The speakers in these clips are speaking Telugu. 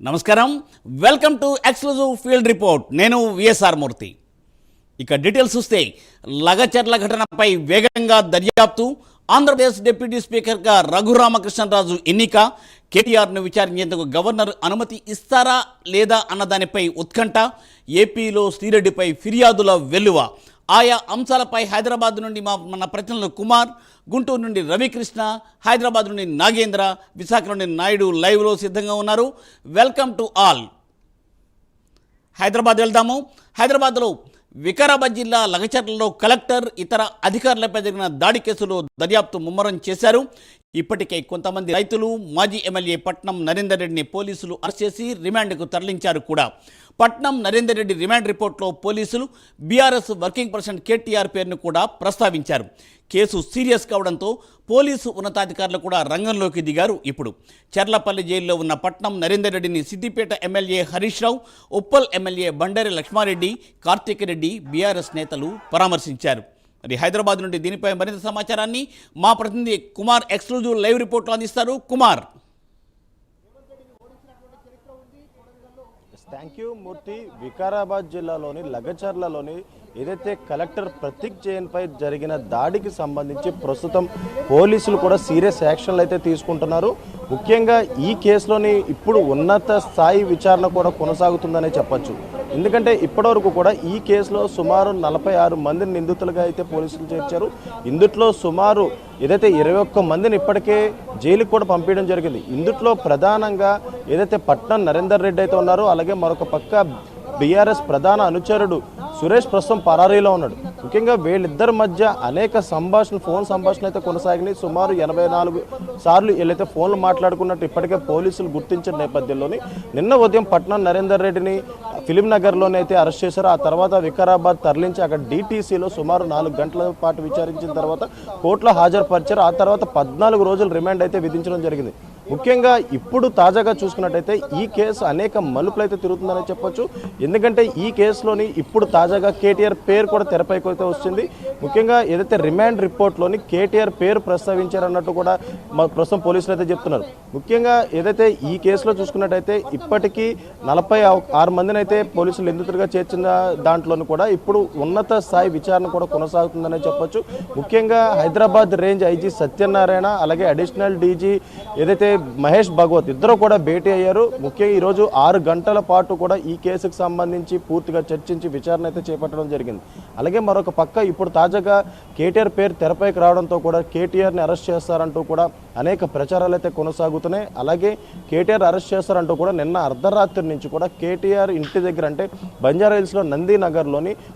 నమస్కారం. Welcome to exclusive field report నేను విఎస్ఆర్ మూర్తి. ఇక డీటెయిల్స్ చూస్తే లగచర్ల ఘటనపై వేగంగా దర్యాప్తు. ఆంధ్రప్రదేశ్ డిప్యూటీ స్పీకర్గా రఘురామకృష్ణరాజు ఎన్నిక. కేటీఆర్ను విచారించేందుకు గవర్నర్ అనుమతి ఇస్తారా లేదా అన్న దానిపై ఉత్కంఠ. ఏపీలో శ్రీరెడ్డిపై ఫిర్యాదుల వెల్లువ. ఆయా అంశాలపై హైదరాబాద్ నుండి మా మన ప్రతినిధులు కుమార్ గుంటూరు నుండి రవికృష్ణ హైదరాబాద్ నుండి నాగేంద్ర విశాఖ నుండి నాయుడు లైవ్లో సిద్ధంగా ఉన్నారు. Welcome to all. హైదరాబాద్ వెళ్దాము. హైదరాబాద్లో వికారాబాద్ జిల్లా లగచర్లలో కలెక్టర్ ఇతర అధికారులపై జరిగిన దాడి కేసులో దర్యాప్తు ముమ్మరం చేశారు. ఇప్పటికే కొంతమంది రైతులు మాజీ ఎమ్మెల్యే పట్నం నరేందర్ రెడ్డిని పోలీసులు అరెస్ట్ చేసి రిమాండ్కు తరలించారు కూడా. పట్నం నరేందర్ రెడ్డి రిమాండ్ రిపోర్ట్లో పోలీసులు బీఆర్ఎస్ వర్కింగ్ ప్రెసిడెంట్ కేటీఆర్ పేరును కూడా ప్రస్తావించారు. కేసు సీరియస్ కావడంతో పోలీసు ఉన్నతాధికారులు కూడా రంగంలోకి దిగారు ఇప్పుడు. చెర్లపల్లి జైల్లో ఉన్న పట్నం నరేందర్ రెడ్డిని Siddipet MLA Harish Rao Uppal MLA Bandari Lakshma Reddy Karthik Reddy BRS నేతలు పరామర్శించారు. మరి హైదరాబాద్ నుండి దీనిపై మరింత సమాచారాన్ని మా ప్రతినిధి కుమార్ ఎక్స్క్లూజివ్ లైవ్ రిపోర్ట్లో అందిస్తారు. కుమార్. థ్యాంక్ యూ మూర్తి వికారాబాద్ జిల్లాలోని లగచర్లలోని ఏదైతే కలెక్టర్ ప్రతీక్ జైన్ పై జరిగిన దాడికి సంబంధించి ప్రస్తుతం పోలీసులు కూడా సీరియస్ యాక్షన్లు అయితే తీసుకుంటున్నారు. ముఖ్యంగా ఈ కేసులోని ఇప్పుడు ఉన్నత స్థాయి విచారణ కూడా కొనసాగుతుందనే చెప్పొచ్చు. ఎందుకంటే ఇప్పటివరకు కూడా ఈ కేసులో సుమారు నలభై ఆరు మందిని నిందితులుగా అయితే పోలీసులు చేర్చారు. ఇందుట్లో సుమారు ఏదైతే ఇరవై ఒక్క మందిని ఇప్పటికే జైలుకి కూడా పంపించడం జరిగింది. ఇందుట్లో ప్రధానంగా ఏదైతే పట్నం నరేందర్ రెడ్డి అయితే ఉన్నారో అలాగే మరొక పక్క బీఆర్ఎస్ ప్రధాన అనుచరుడు సురేష్ ప్రస్తుతం పరారీలో ఉన్నాడు. ముఖ్యంగా వీళ్ళిద్దరి మధ్య అనేక సంభాషణ ఫోన్ సంభాషణ అయితే కొనసాగినాయి. సుమారు ఎనభై నాలుగు సార్లు వీళ్ళైతే ఫోన్లు మాట్లాడుకున్నట్టు ఇప్పటికే పోలీసులు గుర్తించిన నేపథ్యంలోని నిన్న ఉదయం పట్నం నరేందర్ రెడ్డిని ఫిలిం నగర్లోనే అయితే అరెస్ట్ చేశారు. ఆ తర్వాత వికారాబాద్ తరలించి అక్కడ డీటీసీలో సుమారు నాలుగు గంటల పాటు విచారించిన తర్వాత కోర్టులో హాజరుపరిచారు. ఆ తర్వాత పద్నాలుగు రోజులు రిమాండ్ అయితే విధించడం జరిగింది. ముఖ్యంగా ఇప్పుడు తాజాగా చూసుకున్నట్టయితే ఈ కేసు అనేక మలుపులు అయితే తిరుగుతుందని చెప్పొచ్చు. ఎందుకంటే ఈ కేసులోని ఇప్పుడు తాజాగా కేటీఆర్ పేరు కూడా తెరపైకి అయితే వచ్చింది ముఖ్యంగా ఏదైతే రిమాండ్ రిపోర్ట్లోని కేటీఆర్ పేరు ప్రస్తావించారన్నట్టు కూడా మా ప్రస్తుతం పోలీసులు అయితే చెప్తున్నారు. ముఖ్యంగా ఏదైతే ఈ కేసులో చూసుకున్నట్టయితే ఇప్పటికీ నలభై ఆరు మందిని అయితే పోలీసులు నిందితులుగా చేర్చిన దాంట్లోనూ కూడా ఇప్పుడు ఉన్నత స్థాయి విచారణ కూడా కొనసాగుతుందనే చెప్పొచ్చు. ముఖ్యంగా హైదరాబాద్ రేంజ్ ఐజీ సత్యనారాయణ అలాగే అడిషనల్ డీజీ ఏదైతే మహేష్ భగవత్ ఇద్దరు కూడా భేటీ అయ్యారు. ముఖ్యంగా ఈరోజు ఆరు గంటల పాటు కూడా ఈ కేసుకు సంబంధించి పూర్తిగా చర్చించి విచారణ అయితే చేపట్టడం జరిగింది. అలాగే మరొక పక్క ఇప్పుడు తాజాగా కేటీఆర్ పేరు తెరపైకి రావడంతో కూడా కేటీఆర్ని అరెస్ట్ చేస్తారంటూ కూడా అనేక ప్రచారాలు అయితే కొనసాగుతున్నాయి. అలాగే కేటీఆర్ అరెస్ట్ చేస్తారంటూ కూడా నిన్న అర్ధరాత్రి నుంచి కూడా కేటీఆర్ ఇంటి దగ్గర అంటే బంజారా హిల్స్లో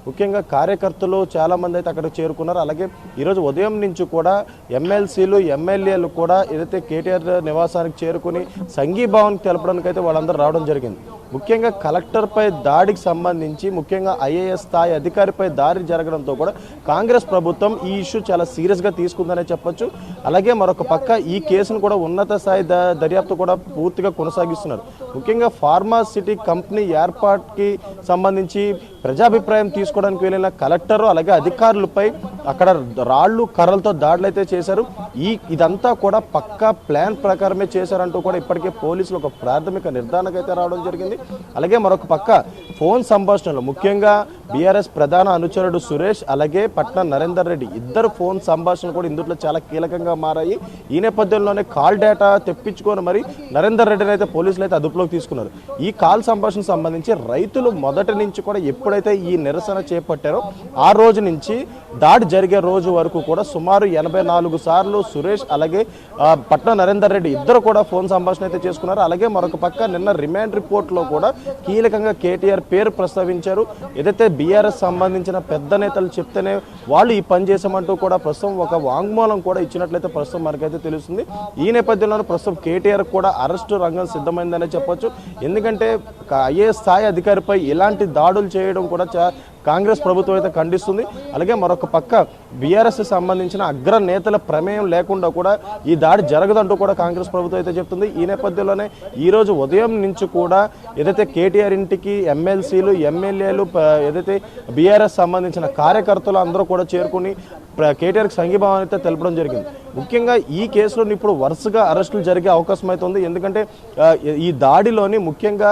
ముఖ్యంగా కార్యకర్తలు చాలామంది అయితే అక్కడికి చేరుకున్నారు. అలాగే ఈరోజు ఉదయం నుంచి కూడా ఎమ్మెల్సీలు ఎమ్మెల్యేలు కూడా ఏదైతే కేటీఆర్ నివాసానికి చేరుకుని సంఘీభావానికి తెలపడానికి అయితే వాళ్ళందరూ రావడం జరిగింది. ముఖ్యంగా కలెక్టర్పై దాడికి సంబంధించి ముఖ్యంగా ఐఏఎస్ స్థాయి అధికారిపై దాడి జరగడంతో కూడా కాంగ్రెస్ ప్రభుత్వం ఈ ఇష్యూ చాలా సీరియస్గా తీసుకుందనే చెప్పొచ్చు. అలాగే మరొక పక్క ఈ కేసును కూడా ఉన్నత స్థాయి ద దర్యాప్తు కూడా పూర్తిగా కొనసాగిస్తున్నారు. ముఖ్యంగా ఫార్మాసిటీ కంపెనీ ఏర్పాటుకి సంబంధించి ప్రజాభిప్రాయం తీసుకోవడానికి వెళ్ళిన కలెక్టర్ అలాగే అధికారులపై అక్కడ రాళ్ళు కర్రలతో దాడులు అయితే చేశారు. ఈ ఇదంతా కూడా పక్కా ప్లాన్ ప్రకారమే చేశారంటూ కూడా ఇప్పటికే పోలీసులు ఒక ప్రాథమిక నిర్ధారణకైతే అయితే రావడం జరిగింది. అలాగే మరొక పక్క ఫోన్ సంభాషణలు ముఖ్యంగా బీఆర్ఎస్ ప్రధాన అనుచరుడు సురేష్ అలాగే పట్నం నరేందర్ రెడ్డి ఇద్దరు ఫోన్ సంభాషణ కూడా ఇందులో చాలా కీలకంగా మారాయి. ఈ నేపథ్యంలోనే కాల్ డేటా తెప్పించుకొని మరి నరేందర్ రెడ్డిని అయితే పోలీసులు అయితే అదుపులోకి తీసుకున్నారు. ఈ కాల్ సంభాషణ సంబంధించి రైతులు మొదటి నుంచి కూడా ఎప్పుడైతే ఈ నిరసన చేపట్టారో ఆ రోజు నుంచి దాడి జరిగే రోజు వరకు కూడా సుమారు ఎనభై నాలుగు సార్లు సురేష్ అలాగే పట్న పట్నం నరేందర్ రెడ్డి ఇద్దరు కూడా ఫోన్ సంభాషణ అయితే చేసుకున్నారు. అలాగే మరొక పక్క నిన్న రిమాండ్ రిపోర్ట్లో కూడా కీలకంగా కేటీఆర్ పేరు ప్రస్తావించారు. ఏదైతే బీఆర్ఎస్ సంబంధించిన పెద్ద నేతలు చెప్తేనే వాళ్ళు ఈ పని చేసామంటూ కూడా ప్రస్తుతం ఒక వాంగ్మూలం కూడా ఇచ్చినట్లయితే ప్రస్తుతం మనకైతే తెలుస్తుంది. ఈ నేపథ్యంలో ప్రస్తుతం కేటీఆర్ కూడా అరెస్టు రంగం సిద్ధమైందనే చెప్పొచ్చు. ఎందుకంటే ఐఏఎస్ స్థాయి అధికారిపై ఇలాంటి దాడులు చేయడం కూడా చా కాంగ్రెస్ ప్రభుత్వం అయితే ఖండిస్తుంది. అలాగే మరొక పక్క బీఆర్ఎస్ సంబంధించిన అగ్ర నేతల ప్రమేయం లేకుండా కూడా ఈ దాడి జరగదంటూ కూడా కాంగ్రెస్ ప్రభుత్వం అయితే చెప్తుంది. ఈ నేపథ్యంలోనే ఈరోజు ఉదయం నుంచి కూడా ఏదైతే కేటీఆర్ ఇంటికి ఎమ్మెల్సీలు ఎమ్మెల్యేలు ఏదైతే బీఆర్ఎస్ సంబంధించిన కార్యకర్తలు అందరూ కూడా చేరుకుని కేటీఆర్కి సంఘీభావం అయితే తెలపడం జరిగింది. ముఖ్యంగా ఈ కేసులో ఇప్పుడు వరుసగా అరెస్టులు జరిగే అవకాశం అయితే ఉంది. ఎందుకంటే ఈ దాడిలోని ముఖ్యంగా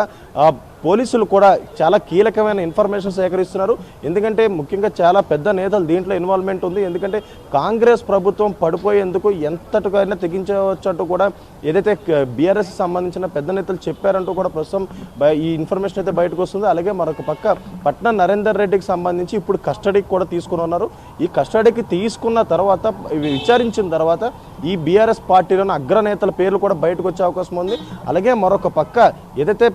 పోలీసులు కూడా చాలా కీలకమైన ఇన్ఫర్మేషన్ సేకరిస్తున్నారు. ఎందుకంటే ముఖ్యంగా చాలా పెద్ద నేతలు దీంట్లో ఇన్వాల్వ్మెంట్ ఉంది. ఎందుకంటే కాంగ్రెస్ ప్రభుత్వం పడిపోయేందుకు ఎంతటికైనా తెగించవచ్చు అంటూ కూడా ఏదైతే బీఆర్ఎస్ సంబంధించిన పెద్ద నేతలు చెప్పారంటూ కూడా ప్రస్తుతం ఈ ఇన్ఫర్మేషన్ అయితే బయటకు వస్తుంది. అలాగే మరొక పక్క పట్నం నరేందర్ రెడ్డికి సంబంధించి ఇప్పుడు కస్టడీకి కూడా తీసుకుని ఉన్నారు. ఈ కస్టడీకి తీసుకున్న తర్వాత విచారించిన తర్వాత ఈ బీఆర్ఎస్ పార్టీలోని అగ్రనేతల పేర్లు కూడా బయటకు వచ్చే అవకాశం ఉంది. అలాగే మరొక పక్క ఏదైతే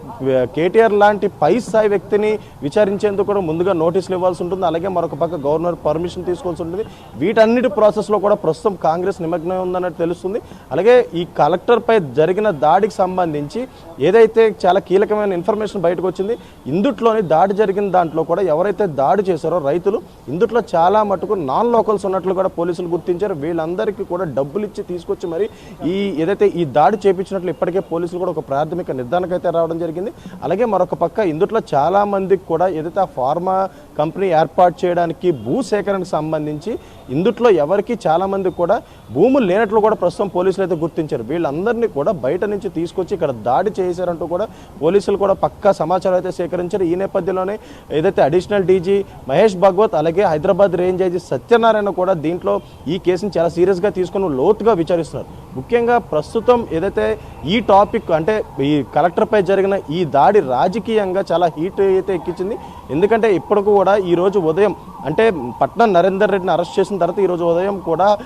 కేటీఆర్ లాంటి పై స్థాయి వ్యక్తిని విచారించేందుకు కూడా ముందుగా నోటీసులు ఇవ్వాల్సి ఉంటుంది. అలాగే మరొక పక్క గవర్నర్ పర్మిషన్ తీసుకోవాల్సి ఉంటుంది. వీటన్నిటి ప్రాసెస్లో కూడా ప్రస్తుతం కాంగ్రెస్ నిమగ్నం ఉందన్నట్టు తెలుస్తుంది. అలాగే ఈ కలెక్టర్పై జరిగిన దాడికి సంబంధించి ఏదైతే చాలా కీలకమైన ఇన్ఫర్మేషన్ బయటకు వచ్చింది ఇందుట్లోని దాడి జరిగిన దాంట్లో కూడా ఎవరైతే దాడి చేశారో రైతులు ఇందుట్లో చాలా మటుకు నాన్ లోకల్స్ ఉన్నట్లు కూడా పోలీసులు గుర్తించారు. వీళ్ళందరికీ కూడా డబ్బులు ఇచ్చి తీసుకొచ్చి మరి ఈ ఏదైతే ఈ దాడి చేపించినట్లు ఇప్పటికే పోలీసులు కూడా ఒక ప్రాథమిక నిర్ధారణకైతే రావడం జరిగింది. అలాగే మరో మరొక పక్క ఇందుట్లో చాలా మందికి కూడా ఏదైతే ఆ ఫార్మా కంపెనీ ఏర్పాటు చేయడానికి భూ సేకరణకు సంబంధించి ఇందుట్లో ఎవరికి చాలా మంది కూడా భూములు లేనట్లు కూడా ప్రస్తుతం పోలీసులు అయితే గుర్తించారు. వీళ్ళందరినీ కూడా బయట నుంచి తీసుకొచ్చి ఇక్కడ దాడి చేశారంటూ కూడా పోలీసులు కూడా పక్కా సమాచారం అయితే సేకరించారు. ఈ నేపథ్యంలోనే ఏదైతే అడిషనల్ డీజీ మహేష్ భగవత్ అలాగే హైదరాబాద్ రేంజ్ ఐజీ సత్యనారాయణ కూడా దీంట్లో ఈ కేసుని చాలా సీరియస్గా తీసుకుని లోతుగా విచారిస్తున్నారు. ముఖ్యంగా ప్రస్తుతం ఏదైతే ఈ టాపిక్ అంటే ఈ కలెక్టర్పై జరిగిన ఈ దాడి రాజకీయంగా చాలా హీట్ అయితే ఎక్కించింది. ఎందుకంటే ఇప్పటికి కూడా ఈ రోజు ఉదయం అంటే పట్నం నరేందర్ రెడ్డిని అరెస్ట్ చేసిన తర్వాత ఈరోజు ఉదయం కూడా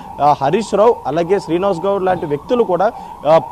హరీష్ రావు అలాగే శ్రీనివాస్ గౌడ్ లాంటి వ్యక్తులు కూడా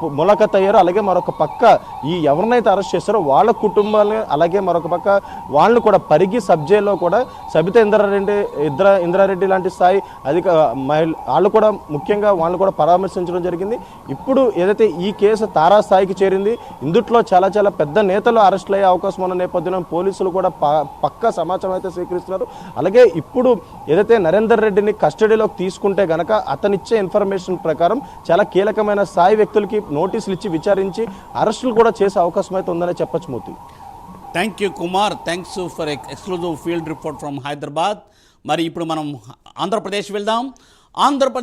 ములాఖత్ అయ్యారు. అలాగే మరొక పక్క ఈ ఎవరినైతే అరెస్ట్ చేస్తారో వాళ్ళ కుటుంబాన్ని అలాగే మరొక పక్క వాళ్ళని కూడా పరిగి సబ్ కూడా సబిత ఇంద్రారెడ్డి ఇంద్ర ఇంద్రారెడ్డి లాంటి స్థాయి అధిక మహిళ వాళ్ళు కూడా ముఖ్యంగా వాళ్ళు కూడా పరామర్శించడం జరిగింది. ఇప్పుడు ఏదైతే ఈ కేసు తారా స్థాయికి చేరింది ఇందుట్లో చాలా చాలా పెద్ద నేతలు అరెస్టులు అయ్యే అవకాశం ఉన్న నేపథ్యంలో పోలీసులు కూడా ప- పక్కా సమాచారం అయితే స్వీకరిస్తున్నారు. అలాగే ఇప్పుడు ఏదైతే నరేందర్ రెడ్డిని కస్టడీలోకి తీసుకుంటే గనక అతనిచ్చే ఇన్ఫర్మేషన్ ప్రకారం చాలా కీలకమైన స్థాయి వ్యక్తులకి నోటీసులు ఇచ్చి విచారించి అరెస్టులు కూడా చేసే అవకాశం అయితే ఉందనే చెప్పచ్చు Murthy. Thank you Kumar thanks for exclusive field report from Hyderabad మరి ఇప్పుడు మనం ఆంధ్రప్రదేశ్ వెళ్దాం. ఆంధ్రప్రదేశ్